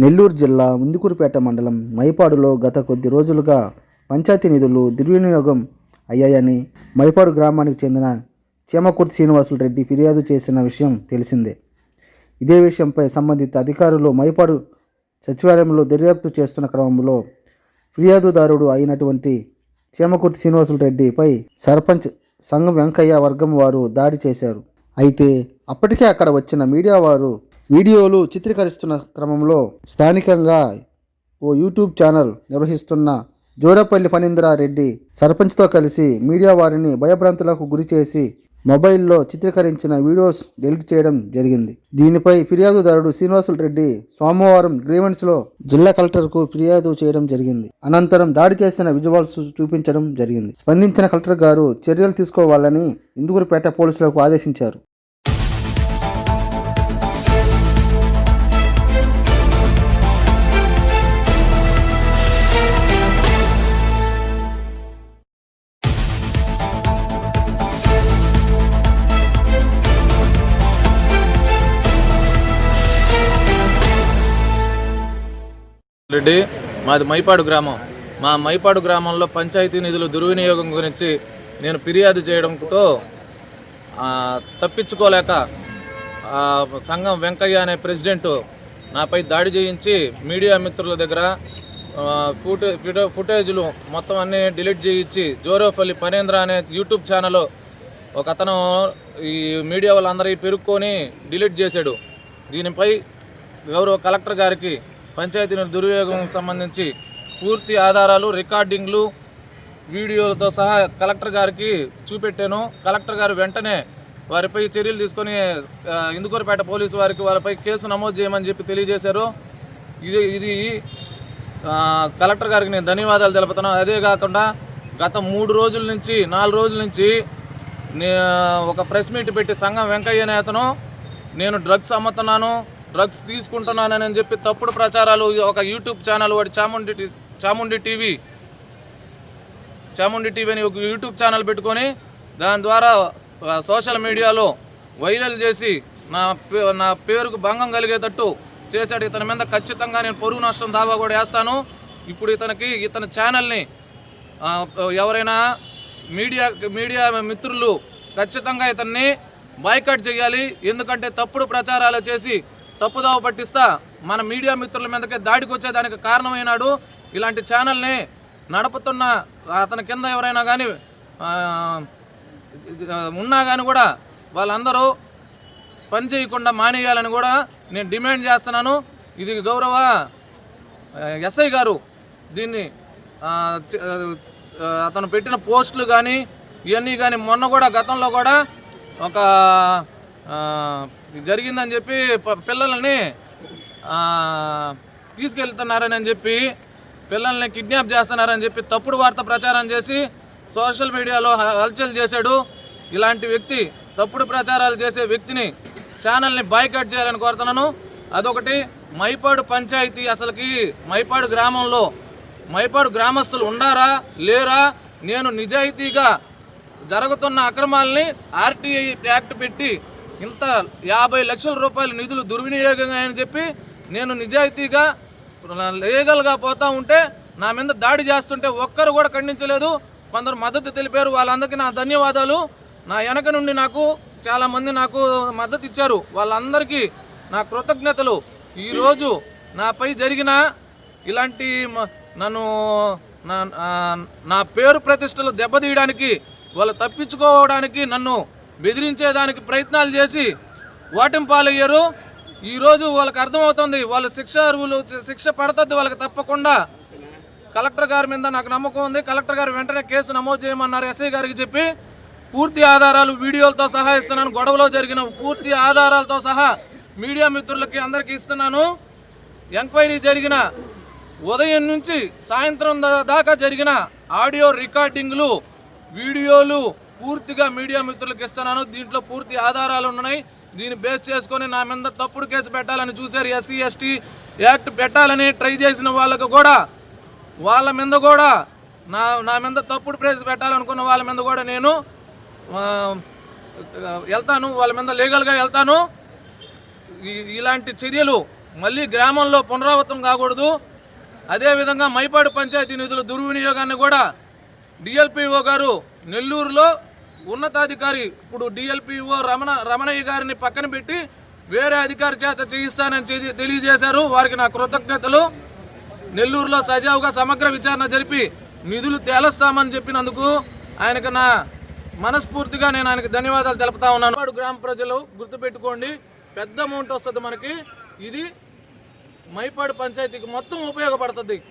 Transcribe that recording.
నెల్లూరు జిల్లా ముందుకూరుపేట మండలం మైపాడులో గత కొద్ది రోజులుగా పంచాయతీ నిధులు దుర్వినియోగం అయ్యాయని మైపాడు గ్రామానికి చెందిన చీమకుర్తి శ్రీనివాసులు రెడ్డి ఫిర్యాదు చేసిన విషయం తెలిసిందే. ఇదే విషయంపై సంబంధిత అధికారులు మైపాడు సచివాలయంలో దర్యాప్తు చేస్తున్న క్రమంలో ఫిర్యాదుదారుడు అయినటువంటి చీమకుర్తి శ్రీనివాసులు రెడ్డిపై సర్పంచ్ సంఘం వెంకయ్య వర్గం వారు దాడి చేశారు. అయితే అప్పటికే అక్కడ వచ్చిన మీడియా వారు వీడియోలు చిత్రీకరిస్తున్న క్రమంలో స్థానికంగా ఓ యూట్యూబ్ ఛానల్ నిర్వహిస్తున్న జోరపల్లి ఫణీంద్రారెడ్డి సర్పంచ్తో కలిసి మీడియా వారిని భయభ్రాంతులకు గురి చేసి మొబైల్లో చిత్రీకరించిన వీడియోస్ డిలీట్ చేయడం జరిగింది. దీనిపై ఫిర్యాదుదారుడు శ్రీనివాసులు రెడ్డి సోమవారం గ్రీవెన్స్లో జిల్లా కలెక్టర్కు ఫిర్యాదు చేయడం జరిగింది. అనంతరం దాడి చేసిన విజువల్స్ చూపించడం జరిగింది. స్పందించిన కలెక్టర్ గారు చర్యలు తీసుకోవాలని ఇందుగురుపేట పోలీసులకు ఆదేశించారు. రెడ్డి మాది మైపాడు గ్రామం. మా మైపాడు గ్రామంలో పంచాయతీ నిధులు దుర్వినియోగం గురించి నేను ఫిర్యాదు చేయడంతో తప్పించుకోలేక సంఘం వెంకయ్య అనే ప్రెసిడెంటు నాపై దాడి చేయించి మీడియా మిత్రుల దగ్గర ఫుటే ఫుటేజ్లు మొత్తం అన్నీ డిలీట్ చేయించి జోరోపల్లి పనేంద్ర అనే యూట్యూబ్ ఛానల్ ఒక అతను ఈ మీడియా వాళ్ళందరికీ పెరుక్కొని డిలీట్ చేశాడు. దీనిపై గౌరవ కలెక్టర్ గారికి పంచాయతీ దుర్వినియోగం సంబంధించి పూర్తి ఆధారాలు రికార్డింగ్లు వీడియోలతో సహా కలెక్టర్ గారికి చూపెట్టాను. కలెక్టర్ గారు వెంటనే వారిపై చర్యలు తీసుకొని ఆ, ఇందుకూరుపేట పోలీసు వారికి వారిపై కేసు నమోదు చేయమని చెప్పి తెలియజేశారు. ఇది ఇది కలెక్టర్ గారికి నేను ధన్యవాదాలు తెలుపుతున్నాను. అదే కాకుండా గత మూడు రోజుల నుంచి నాలుగు రోజుల నుంచి నే ఒక ప్రెస్ మీట్ పెట్టి సంఘం వెంకయ్య నేతను నేను డ్రగ్స్ అమ్ముతున్నాను. డ్రగ్స్ తీసుకుంటున్నానని చెప్పి తప్పుడు ప్రచారాలు ఒక యూట్యూబ్ ఛానల్ వాడి చాముండి చాముండి టీవీ చాముండి టీవీ అని ఒక యూట్యూబ్ ఛానల్ పెట్టుకొని దాని ద్వారా సోషల్ మీడియాలో వైరల్ చేసి నా పే నా పేరుకు భంగం కలిగేటట్టు చేశాడు. ఇతని మీద ఖచ్చితంగా నేను పొరుగు నష్టం దావా కూడా వేస్తాను. ఇప్పుడు ఇతనికి ఇతని ఛానల్ని ఎవరైనా మీడియా మీడియా మిత్రులు ఖచ్చితంగా ఇతన్ని బాయ్కట్ చేయాలి. ఎందుకంటే తప్పుడు ప్రచారాలు చేసి తప్పుదోవ పట్టిస్తా మన మీడియా మిత్రుల మీదకే దాడికి వచ్చేదానికి కారణమైనాడు. ఇలాంటి ఛానల్ని నడుపుతున్న అతని కింద ఎవరైనా కానీ ఉన్నా కానీ కూడా వాళ్ళందరూ పని చేయకుండా మానేయాలని కూడా నేను డిమాండ్ చేస్తున్నాను. ఇది గౌరవ ఎస్ఐ గారు దీన్ని అతను పెట్టిన పోస్టులు కానీ ఇవన్నీ కానీ మొన్న కూడా గతంలో కూడా ఒక జరిగిందని చెప్పి పిల్లలని పిల్లల్ని తీసుకెళ్తున్నారని అని చెప్పి పిల్లల్ని కిడ్నాప్ చేస్తున్నారని చెప్పి తప్పుడు వార్త ప్రచారం చేసి సోషల్ మీడియాలో హల్చల్ చేశాడు. ఇలాంటి వ్యక్తి తప్పుడు ప్రచారాలు చేసే వ్యక్తిని ఛానల్ని బాయ్కట్ చేయాలని కోరుతున్నాను. అదొకటి. మైపాడు పంచాయతీ అసలుకి మైపాడు గ్రామంలో మైపాడు గ్రామస్తులు ఉండారా లేరా? నేను నిజాయితీగా జరుగుతున్న అక్రమాలని ఆర్టీఐ యాక్ట్ పెట్టి ఇంత యాభై లక్షల రూపాయల నిధులు దుర్వినియోగంగా అని చెప్పి నేను నిజాయితీగా లీగల్గా పోతా ఉంటే నా మీద దాడి చేస్తుంటే ఒక్కరు కూడా ఖండించలేదు. కొందరు మద్దతు తెలిపారు. వాళ్ళందరికీ నా ధన్యవాదాలు. నా వెనక నుండి నాకు చాలామంది నాకు మద్దతు ఇచ్చారు. వాళ్ళందరికీ నా కృతజ్ఞతలు. ఈరోజు నాపై జరిగిన ఇలాంటి మ- నన్ను నా పేరు ప్రతిష్టలు దెబ్బతీయడానికి వాళ్ళు తప్పించుకోవడానికి నన్ను బెదిరించేదానికి ప్రయత్నాలు చేసి ఓటమి పాలయ్యారు. ఈరోజు వాళ్ళకి అర్థమవుతుంది వాళ్ళ శిక్ష అరువులు శిక్ష పడుతుంది వాళ్ళకి తప్పకుండా. కలెక్టర్ గారి మీద నాకు నమ్మకం ఉంది. కలెక్టర్ గారు వెంటనే కేసు నమోదు చేయమన్నారు ఎస్ఐ గారికి చెప్పి పూర్తి ఆధారాలు వీడియోలతో సహా ఇస్తున్నాను. గొడవలో జరిగిన పూర్తి ఆధారాలతో సహా మీడియా మిత్రులకి అందరికీ ఇస్తున్నాను. ఎంక్వైరీ జరిగిన ఉదయం నుంచి సాయంత్రం దాకా జరిగిన ఆడియో రికార్డింగ్లు వీడియోలు పూర్తిగా మీడియా మిత్రులకు ఇస్తున్నాను. దీంట్లో పూర్తి ఆధారాలు ఉన్నాయి. దీన్ని బేస్ చేసుకొని నా మీద తప్పుడు కేసు పెట్టాలని చూశారు ఎస్సీ ఎస్టీ యాక్ట్ పెట్టాలని ట్రై చేసిన వాళ్ళకు కూడా వాళ్ళ మీద కూడా నా నా మీద తప్పుడు ప్రైజ్ పెట్టాలనుకున్న వాళ్ళ మీద కూడా నేను వెళ్తాను. వాళ్ళ మీద లీగల్గా వెళ్తాను. ఇలాంటి చర్యలు మళ్ళీ గ్రామంలో పునరావృతం కాకూడదు. అదేవిధంగా మైపాడు పంచాయతీ నిధుల దుర్వినియోగాన్ని కూడా డిఎల్పిఓ గారు నెల్లూరులో ఉన్నతాధికారి ఇప్పుడు డిఎల్పిఓ రమణ రమణయ్య గారిని పక్కన పెట్టి వేరే అధికారి చేత చేయిస్తానని తెలియజేశారు. వారికి నా కృతజ్ఞతలు. నెల్లూరులో సజావుగా సమగ్ర విచారణ జరిపి నిధులు తేలస్తామని చెప్పినందుకు ఆయనకు నా మనస్ఫూర్తిగా నేను ఆయనకు ధన్యవాదాలు తెలుపుతా ఉన్నాను. వాడు గ్రామ ప్రజలు గుర్తుపెట్టుకోండి. పెద్ద అమౌంట్ వస్తుంది మనకి. ఇది మైపాడు పంచాయతీకి మొత్తం ఉపయోగపడుతుంది.